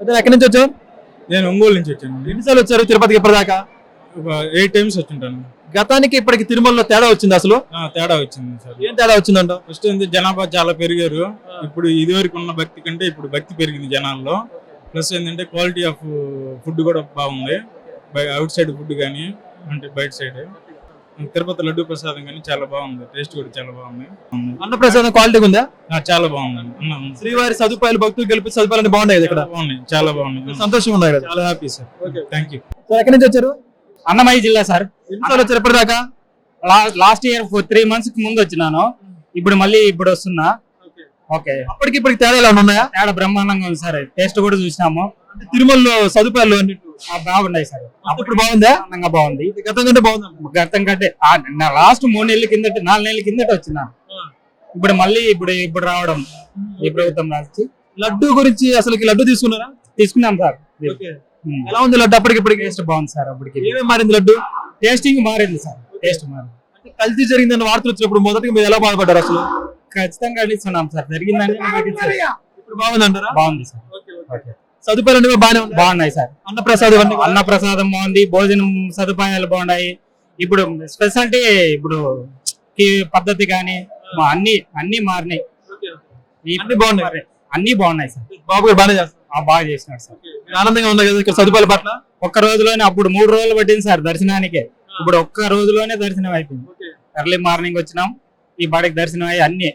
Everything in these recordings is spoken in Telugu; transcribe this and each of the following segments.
ఎక్కడి నుంచి వచ్చావు? నేను ఒంగోలు నుంచి వచ్చాను. ఎన్నిసార్లు వచ్చారు తిరుపతికి ఇప్పటిదాకా? ఎయిట్ టైమ్స్ వచ్చింటాను. గతానికి ఇప్పటికి తిరుమలలో తేడా వచ్చింది అసలు? ఆ, తేడా వచ్చింది సార్. ఏం తేడా వచ్చిందంట? ఫస్ట్ ఏంది జనాభా చాలా పెరిగారు. ఇప్పుడు ఇదివరకు ఉన్న భక్తి కంటే ఇప్పుడు భక్తి పెరిగింది జనాల్లో. ప్లస్ ఏంటంటే క్వాలిటీ ఆఫ్ ఫుడ్ కూడా బాగుంది. అవుట్ సైడ్ ఫుడ్ కానీ అంటే బయట సైడ్. తిరుపతి లడ్డు ప్రసాదం కానీ చాలా బాగుంది. టేస్ట్ కూడా చాలా బాగుంది అన్నప్రసాదం క్వాలిటీ ఉందా చాలా బాగుందండి అన్నం శ్రీవారి సదుపాయాలు భక్తులు గెలిపి సదుపాయాలు బాగున్నాయి ఇక్కడ? చాలా బాగున్నాయి. చాలా బాగున్నాయి. సంతోషంగా ఉన్నాయి కదా? చాలా happy sir thank you sir ఎక్కడి నుంచి వచ్చారు? అన్నమయ్య జిల్లా సార్ ఎన్నిసార్లు వచ్చారు ఇప్పటిదాకా? లాస్ట్ ఇయర్ త్రీ మంత్స్కి ముందు వచ్చినాను. ఇప్పుడు మళ్ళీ ఇప్పుడు వస్తున్నా. ఓకే అప్పటికి ఇప్పటికి తేడా ఉన్నాయా? తేడా బ్రహ్మాండంగా ఉంది సార్ టేస్ట్ కూడా చూసినాము. అంటే తిరుమలలో సదుపాయాలు అన్నిటి బాగున్నాయి సార్. ఇప్పుడు బాగుందా? బ్రహ్మాండంగా బాగుంది. గతం కంటే బాగుందా? గతం కంటే లాస్ట్ మూడు నెలల కిందట నాలుగు నెలల కిందట వచ్చినాను ఇప్పుడు మళ్ళీ ఇప్పుడు ఇప్పుడు రావడం ఈ ప్రభుత్వం రాసి. లడ్డు గురించి అసలు లడ్డు తీసుకున్నారా? తీసుకున్నాం సార్. ఎలా ఉంది లడ్డు అప్పటికి ఇప్పటికి టేస్ట్ బాగుంది సార్ అప్పటికి. ఏమేమి మారింది లడ్డు? టేస్టింగ్ మారింది సార్. టేస్ట్ మారింది. కల్తీ జరిగిందని వార్తలు వచ్చినప్పుడు మొదటిగా మీరు ఎలా బాధపడ్డారు అసలు? ఖచ్చితంగా ఇస్తున్నాం సార్. జరిగిందని ఇప్పుడు బాగుందంటారా? బాగుంది సార్. ఓకే. సదుపాయాలు బాగానే బాగున్నాయి సార్. అన్నప్రసాదం అన్ని అన్న ప్రసాదం బాగుంది భోజనం సదుపాయాలు బాగున్నాయి. ఇప్పుడు స్పెషాలిటీ ఇప్పుడు పద్ధతి కానీ అన్ని అన్ని మారినాయి. బాగున్నాయి. అన్ని బాగున్నాయి సార్. బాబు గారు బాగానే చేస్తారు. బాగా చేసినాడు సార్. ఆనందంగా ఉంది కదా ఇక్కడ సదుపాయాల పట్ల? ఒక్క రోజులోనే అప్పుడు మూడు రోజులు పట్టింది సార్ దర్శనానికి. ఇప్పుడు ఒక్క రోజులోనే దర్శనం అయిపోయింది. ఎర్లీ మార్నింగ్ వచ్చినాం ఈ బాడికి దర్శనం అయ్యి అన్ని.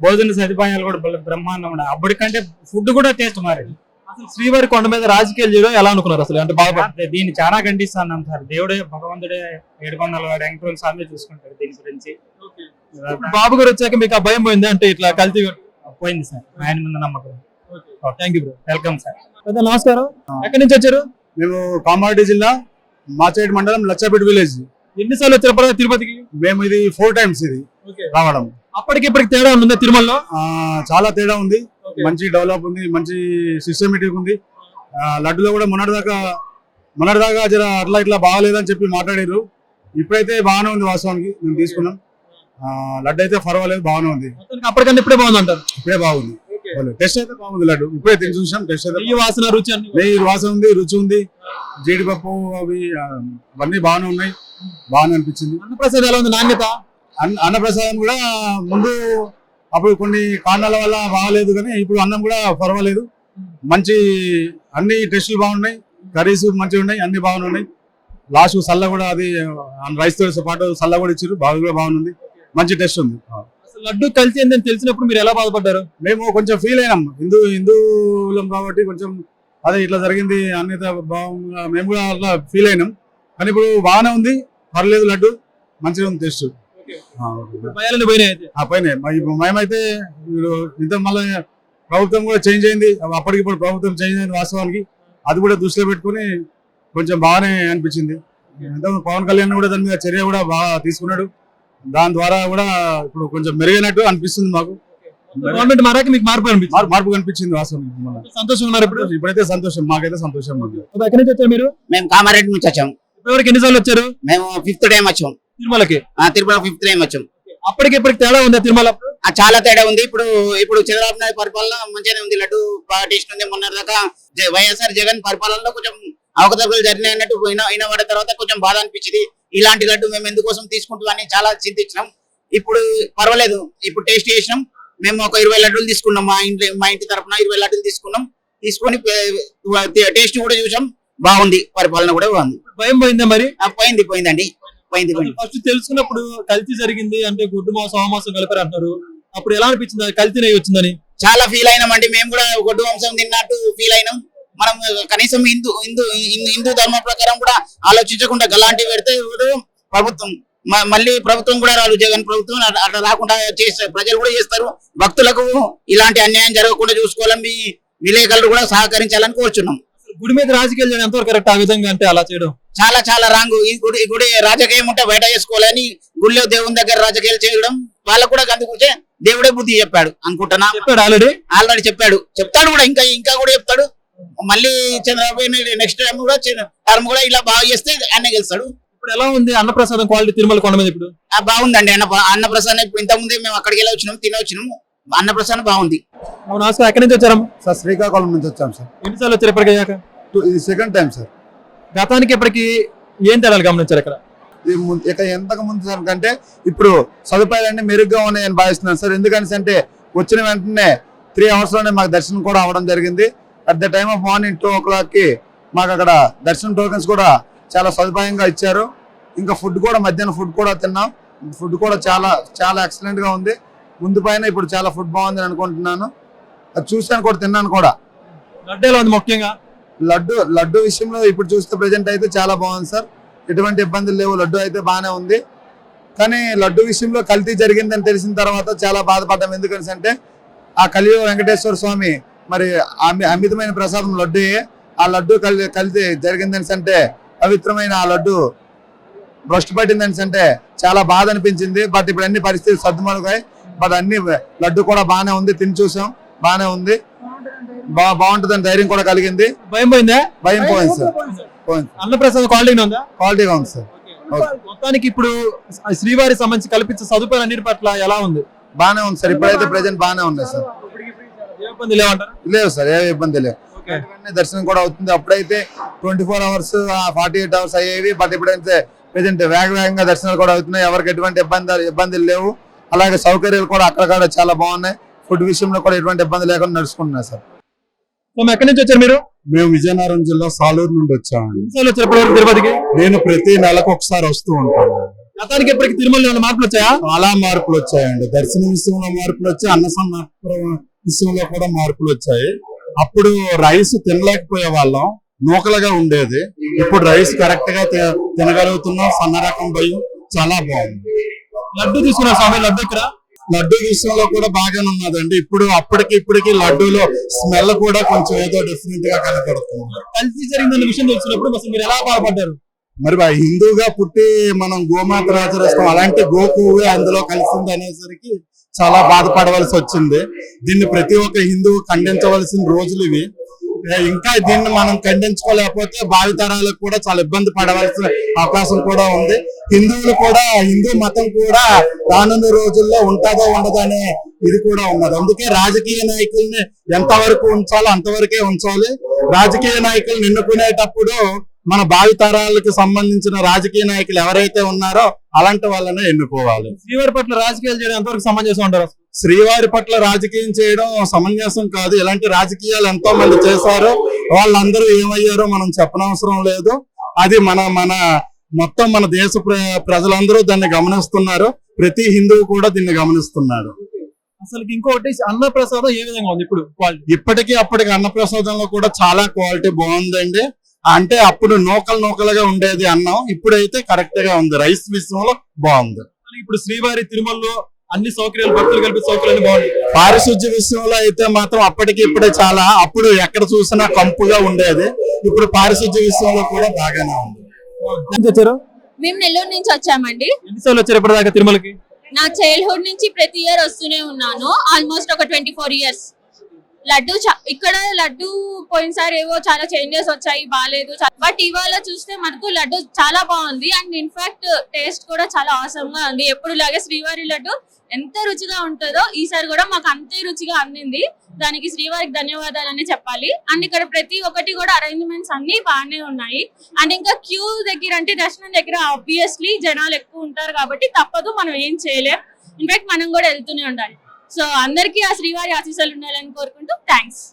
భోజన సదుపాయాలు కూడా బ్రహ్మాండం అప్పటికంటే ఫుడ్ కూడా టేస్ట్ మారింది. అసలు శ్రీవారి కొండ మీద రాజకీయాలు చేయడం ఎలా అనుకున్నారు అసలు? అంటే అంటే దీన్ని చాలా ఖండిస్తున్నాం సార్ దేవుడే భగవంతుడే ఏడుకొండల వెంకటరమణ స్వామి చూసుకుంటాడు దీని గురించి. బాబు గారు వచ్చాక మీకు ఆ భయం పోయింది? అంటే ఇట్లా కల్తీ పోయింది సార్. ఆయన మీద నమ్మకం. Thank you bro. Welcome sir. నమస్కారం. ఎక్కడి నుంచి వచ్చారు? మేము కామారెడ్డి జిల్లా మాచేటి మండలం లచ్చాపేట విలేజ్. ఎన్నిసార్లు వచ్చారు తిరుపతికి? మేము ఇది ఫోర్ టైమ్స్ ఇది రావడం. అప్పటికి ఇప్పటికి తేడా ఉందా తిరుమలలో? చాలా తేడా ఉంది. మంచి డెవలప్ ఉంది మంచి సిస్టమేటిక్ ఉంది. లడ్డులో కూడా మొన్నటిదాకా మొన్నటిదాకా జర అట్లా ఇట్లా బాగాలేదని చెప్పి మాట్లాడారు ఇప్పుడైతే బాగానే ఉంది వాస్తవానికి మేము తీసుకున్నాం. లడ్డు అయితే పర్వాలేదు బాగానే ఉంది. అప్పటికన్నా ఇప్పుడే బాగుంది అంటారు? ఇప్పుడే బాగుంది. టెస్ట్ అయితే బాగుంది లడ్డు. ఇప్పుడే తిని చూసాం టెస్ట్ అయితే వాసన రుచి నెయ్యి వాసన ఉంది రుచి ఉంది. జీడిపప్పు అవి అవన్నీ బాగానే ఉన్నాయి. బాగానే అనిపించింది. అన్నప్రసాద్ ఎలా ఉంది? నాణ్యత? అన్న అన్నప్రసాదం కూడా ముందు అప్పుడు కొన్ని కారణాల వల్ల బాగాలేదు కానీ ఇప్పుడు అన్నం కూడా పర్వాలేదు. మంచి అన్ని టెస్టులు బాగున్నాయి. కర్రీస్ మంచిగా ఉన్నాయి అన్ని బాగున్నాయి లాస్ట్ సల్ల కూడా అది రైస్తో పాటు సల్ల కూడా ఇచ్చారు. బాగా కూడా బాగుంది. మంచి టెస్ట్ ఉంది. లడ్డు కలిసి ఏందని తెలిసినప్పుడు మీరు ఎలా బాధపడ్డారు? మేము కొంచెం ఫీల్ అయినాం. హిందూ హిందువులం కాబట్టి కొంచెం అదే ఇట్లా జరిగింది భావంగా మేము కూడా అట్లా ఫీల్ అయినాం. కానీ ఇప్పుడు బాగానే ఉంది. పర్లేదు లడ్డు. మంచిగా ఉంది టెస్ట్. భయాలని పోయినాయి అయితే. ఆ పైన మేమైతే మీరు ఇంత మళ్ళీ ప్రభుత్వం కూడా చేంజ్ అయింది. అప్పటికిప్పుడు ప్రభుత్వం చేంజ్ అయింది వాస్తవానికి. అది కూడా దృష్టిలో పెట్టుకుని కొంచెం బాగానే అనిపించింది. ఎంతో పవన్ కళ్యాణ్ కూడా దాని మీద చర్య కూడా బాగా తీసుకున్నాడు. దాని ద్వారా కూడా ఇప్పుడు కొంచెం మెరుగైనట్టు అనిపిస్తుంది మాకు. గవర్నమెంట్ మారాక మీకు మార్పు అనిపించింది? మార్పు కనిపించింది వాస్తవానికి. సంతోషం ఉన్నారు ఇప్పుడు? ఇప్పుడైతే సంతోషం. మాకైతే సంతోషం ఎక్కడి నుంచి వచ్చారు మీరు? మేము కామారెడ్డి నుంచి వచ్చాం. ఇప్పటివరకు ఎన్నిసార్లు వచ్చారు? మేము ఫిఫ్త్ టైం వచ్చాం. తిరుమలకి? ఆ, తిరుపతి ఫిఫ్త్ టైం వచ్చాం. అప్పటికి ఇప్పటికి తేడా ఉందా తిరుమల? ఆ, చాలా తేడా ఉంది. ఇప్పుడు ఇప్పుడు చంద్రబాబు నాయుడు పరిపాలన మంచిగానే ఉంది. లడ్డు టేస్ట్ ఉంది మొన్న దాకా. వైఎస్ఆర్ జగన్ పరిపాలనలో కొంచెం అవకతవకలు జరిగినాయి అన్నట్టు పడిన తర్వాత కొంచెం బాధ అనిపించింది. ఇలాంటి లడ్డు మేము ఎందుకోసం తీసుకుంటామని చాలా చింతించినాం. ఇప్పుడు పర్వాలేదు. ఇప్పుడు టేస్ట్ చేసినాం. మేము ఒక ఇరవై లడ్డూలు తీసుకున్నాం. మా ఇంటి మా ఇంటి తరపున ఇరవై లడ్డూలు తీసుకున్నాం. తీసుకొని టేస్ట్ కూడా చూసాం. బాగుంది. పరిపాలన కూడా బాగుంది. భయం పోయిందా మరి? పోయింది పోయిందండి. పోయింది ఫస్ట్ తెలుసుకున్నప్పుడు కల్తీ జరిగింది అంటే గుడ్డు మాసం సోమాసం కలిపారు అంటారు అప్పుడు ఎలా అనిపించింది? అది కల్తీ వచ్చిందని. చాలా ఫీల్ అయినామండి. మేము కూడా గొడ్డు వంశం తిన్నట్టు ఫీల్ అయినాం. మనం కనీసం హిందూ హిందూ హిందూ- హిందూ ధర్మ ప్రకారం కూడా ఆలోచించకుండా గలాంటి పెడితే ప్రభుత్వం మళ్ళీ ప్రభుత్వం కూడా రాదు. జగన్ ప్రభుత్వం అట్లా రాకుండా చేస్తారు ప్రజలు కూడా చేస్తారు. భక్తులకు ఇలాంటి అన్యాయం జరగకుండా చూసుకోవాలని మీ విలేకరులు కూడా సహకరించాలని కోరుచున్నాం. గుడి మీద రాజకీయాలు ఎంతవరకు కరెక్ట్ ఆ విధంగా అంటే అలా చేయడం? చాలా చాలా రాంగ్. ఈ గుడి గుడి రాజకీయం ఉంటే బయట చేసుకోవాలని గుళ్ళో దేవుని దగ్గర రాజకీయాలు చేయడం వాళ్ళకు కూడా అందుకుంటే దేవుడే బుద్ధి చెప్పాడు అనుకుంటున్నా. చెప్పాడు ఆల్రెడీ ఆల్రెడీ చెప్పాడు. చెప్తాడు కూడా ఇంకా ఇంకా కూడా చెప్తాడు. మళ్ళీ చంద్రబాబు నెక్స్ట్ టైం కూడా టర్మ్ కూడా ఇలా బాగా చేస్తే ఆయన గెలుస్తాడు. ఇప్పుడు ఎలా ఉంది అన్నప్రసాదం క్వాలిటీ తిరుమల కొండ మీద ఇప్పుడు? ఆ, బాగుందండి. అన్న అన్న ప్రసాద్ ఇంత ముందే మేము అక్కడికి వెళ్ళి వచ్చినాం తిని వచ్చినాము. అన్నప్రసాదం బాగుంది. నమస్కారం ఎక్కడి నుంచి వచ్చారమ్మా? సార్ శ్రీకాకుళం నుంచి వచ్చాం సార్. ఎన్నిసార్లు వచ్చారు ఇప్పటికి ఇది సెకండ్ టైం సార్ గతానికి ఇప్పటికి ఏం తేడాలు గమనించారు ఇక్కడ? ఇక ఎంతకు ముందు సార్ కంటే ఇప్పుడు సదుపాయాలన్నీ మెరుగ్గా ఉన్నాయని భావిస్తున్నాను. సార్ ఎందుకని అంటే వచ్చిన వెంటనే త్రీ అవర్స్లోనే మాకు దర్శనం కూడా అవ్వడం జరిగింది. At the time of morning two ఓ క్లాక్కి మాకు అక్కడ దర్శనం టోకెన్స్ కూడా చాలా సదుపాయంగా ఇచ్చారు. ఇంకా ఫుడ్ కూడా మధ్యాహ్నం ఫుడ్ కూడా తిన్నాం. ఫుడ్ కూడా చాలా చాలా ఎక్సలెంట్గా ఉంది. ముందు పైన ఇప్పుడు చాలా ఫుడ్ బాగుంది అనుకుంటున్నాను. అది చూసాను కూడా తిన్నాను కూడా. ఉంది ముఖ్యంగా? లడ్డు లడ్డు విషయంలో ఇప్పుడు చూస్తే ప్రజెంట్ అయితే చాలా బాగుంది సార్. ఎటువంటి ఇబ్బందులు లేవు. లడ్డు అయితే బాగానే ఉంది. కానీ లడ్డు విషయంలో కల్తీ జరిగిందని తెలిసిన తర్వాత చాలా బాధపడ్డాం. ఎందుకని అంటే ఆ కలియుగ వెంకటేశ్వర స్వామి మరి అమి- అమితమైన ప్రసాదం లడ్డుయే ఆ లడ్డు కలి కలిసి జరిగిందని అంటే పవిత్రమైన ఆ లడ్డు భ్రష్టు పట్టిందని అంటే చాలా బాధ అనిపించింది. బట్ ఇప్పుడు అన్ని పరిస్థితులు సర్దుమలుగాయి బట్ అన్ని లడ్డు కూడా బాగానే ఉంది. తిని చూసాం. బాగానే ఉంది. బా బాగుంటుందని ధైర్యం కూడా కలిగింది. భయం పోయిందా? భయం పోయింది సార్. పోయింది అన్నప్రసాదం క్వాలిటీ ఉందా? క్వాలిటీగా ఉంది సార్. ఓకే. మొత్తానికి ఇప్పుడు శ్రీవారి సంబంధించి కల్పించే సదుపాయాలు అన్నిటి పట్ల ఎలా ఉంది? బాగానే ఉంది సార్. ఇప్పుడైతే ప్రజెంట్ బాగానే ఉంది సార్. ఏ ఇబ్బంది లేవంటారు? లేవు సార్ ఏ ఇబ్బంది లేవు. దర్శనం కూడా అవుతుంది. అప్పుడైతే twenty four hours forty eight hours అయ్యేవి బట్ ఇప్పుడైతే ప్రజెంట్ వేగ వేగంగా దర్శనాలు కూడా అవుతున్నాయి. ఎవరికి ఎటువంటి ఇబ్బంది ఇబ్బందులు లేవు. అలాగే సౌకర్యాలు కూడా అక్కడ చాలా బాగున్నాయి. ఫుడ్ విషయంలో కూడా ఎటువంటి ఇబ్బంది లేకుండా నడుచుకుంటున్నాయి సార్. సో ఎక్కడి నుంచి వచ్చారు మీరు? మేము విజయనగరం జిల్లా సాలూరు నుండి వచ్చామండి. ఇప్పటివరకు తిరుపతికి? నేను ప్రతి నెలకు ఒకసారి వస్తూ ఉంటాను. గతానికి ఇప్పటికి తిరుమల మార్పులు వచ్చాయా? చాలా మార్పులు వచ్చాయండి. దర్శనం విషయంలో మార్పులు వచ్చాయి అన్నసన్న విషయంలో కూడా మార్పులు వచ్చాయి. అప్పుడు రైస్ తినలేకపోయే వాళ్ళం నూకలుగా ఉండేది. ఇప్పుడు రైస్ కరెక్ట్గా తినగలుగుతున్నాం సన్న రకం భయం చాలా బాగుంది. లడ్డు తీసుకున్నారు స్వామి లడ్డు ఇక్కడ లడ్డు విషయంలో కూడా బాగానే ఉన్నదండి. ఇప్పుడు అప్పటికి ఇప్పటికి లడ్డూలో స్మెల్ కూడా కొంచెం ఏదో డిఫరెంట్గా కనపడుతుంది. కలిసి జరిగిందన్న విషయం తెలిసినప్పుడు అసలు మీరు ఎలా బాధపడ్డారు? మరి హిందూగా పుట్టి మనం గోమాత ఆచరిస్తాం అలాంటి గోకు అందులో కలిసింది అనేసరికి చాలా బాధపడవలసి వచ్చింది. దీన్ని ప్రతి ఒక్క హిందువు ఖండించవలసిన రోజులు ఇవి. ఇంకా దీన్ని మనం ఖండించుకోలేకపోతే భావితరాలకు కూడా చాలా ఇబ్బంది పడవలసిన అవకాశం కూడా ఉంది. హిందువులు కూడా హిందూ మతం కూడా రానున్న రోజుల్లో ఉంటుందో ఉండదో అనే ఇది కూడా ఉన్నది. అందుకే రాజకీయ నాయకుల్ని ఎంతవరకు ఉంచాలో అంతవరకే ఉంచాలి. రాజకీయ నాయకులను ఎన్నుకునేటప్పుడు మన భావితరాలకు సంబంధించిన రాజకీయ నాయకులు ఎవరైతే ఉన్నారో అలాంటి వాళ్ళనే ఎన్నుకోవాలి. శ్రీవారి పట్ల రాజకీయాలు చేయడం ఎంతవరకు సమంజసం ఉంటారు శ్రీవారి పట్ల రాజకీయం చేయడం సమంజసం కాదు. ఇలాంటి రాజకీయాలు ఎంతో మంది చేశారు. వాళ్ళందరూ ఏమయ్యారో మనం చెప్పనవసరం లేదు. అది మన మన మొత్తం మన దేశ ప్ర- ప్రజలందరూ దాన్ని గమనిస్తున్నారు. ప్రతి హిందువు కూడా దీన్ని గమనిస్తున్నాడు అసలు ఇంకొకటి అన్న ప్రసాదం ఏ విధంగా ఉంది ఇప్పుడు ఇప్పటికీ అప్పటికి అన్నప్రసాదంలో కూడా చాలా క్వాలిటీ బాగుందండి. అంటే అప్పుడు నూకలు నూకలుగా ఉండేది అన్నం. ఇప్పుడైతే కరెక్ట్గా ఉంది. రైస్ విషయంలో బాగుంది. ఇప్పుడు శ్రీవారి తిరుమలలో అన్ని సౌకర్యాలు భక్తులు కలిపి సౌకర్యాలు బాగున్నాయి. పారిశుద్ధ్య విషయంలో అయితే మాత్రం అప్పటికి ఇప్పుడే చాలా అప్పుడు ఎక్కడ చూసినా కంపుగా ఉండేది. ఇప్పుడు పారిశుద్ధ్య విషయంలో కూడా బాగానే ఉంది. వచ్చారు? మేము నెల్లూరు నుంచి వచ్చామండి. ఎన్నిసార్లు వచ్చారు ఇప్పటిదాకా తిరుమలకి? నా చైల్డ్హుడ్ నుంచి ప్రతి ఇయర్ వస్తూనే ఉన్నాను. ఆల్మోస్ట్ ఒక ట్వంటీ ఫోర్ ఇయర్స్ లడ్డు చా- ఇక్కడ లడ్డు పోయినసారి ఏవో చాలా చేంజెస్ వచ్చాయి బాగాలేదు బట్ ఇవాళ చూస్తే మనకు లడ్డు చాలా బాగుంది. అండ్ ఇన్ఫాక్ట్ టేస్ట్ కూడా చాలా awesome గా ఉంది. ఎప్పుడు లాగే శ్రీవారి లడ్డు ఎంత రుచిగా ఉంటుందో ఈసారి కూడా మాకు అంతే రుచిగా అందింది. దానికి శ్రీవారికి ధన్యవాదాలని చెప్పాలి. అండ్ ఇక్కడ ప్రతి ఒక్కటి కూడా అరేంజ్మెంట్స్ అన్ని బాగానే ఉన్నాయి. అండ్ ఇంకా క్యూ దగ్గర అంటే దర్శనం దగ్గర ఆబ్వియస్లీ జనాలు ఎక్కువ ఉంటారు కాబట్టి తప్పదు మనం ఏం చేయలేం. ఇన్ఫాక్ట్ మనం కూడా వెళ్తూనే ఉండాలి. సో అందరికీ ఆ శ్రీవారి ఆశీస్సులు ఉండాలని కోరుకుంటూ థ్యాంక్స్.